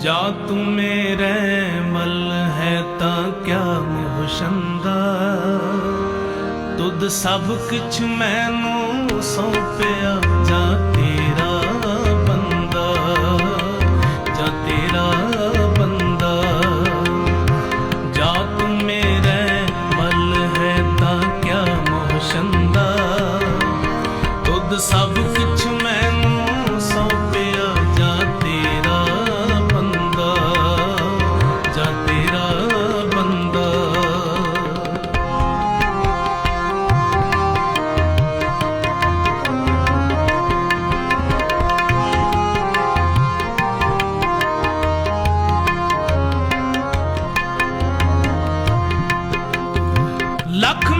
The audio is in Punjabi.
ਜਾ ਤੂੰ ਮੇਰੇ ਮਲ ਹੈ ਤਾਂ ਕਿਆ ਮੁਹਸ਼ੰਦਾ ਤੁਧ ਸਭ ਕੁਛ ਮੈਨੂੰ ਸੌਂਪਿਆ ਜਾ ਤੇਰਾ ਬੰਦਾ। ਜਾ ਤੇਰਾ ਬੰਦਾ। ਜਾ ਤੂੰ ਮੇਰੇ ਮਲ ਹੈ ਤਾਂ ਕਿਆ ਮੁਹਸ਼ੰਦਾ ਤੁਧ ਸਭ ਲੱਖ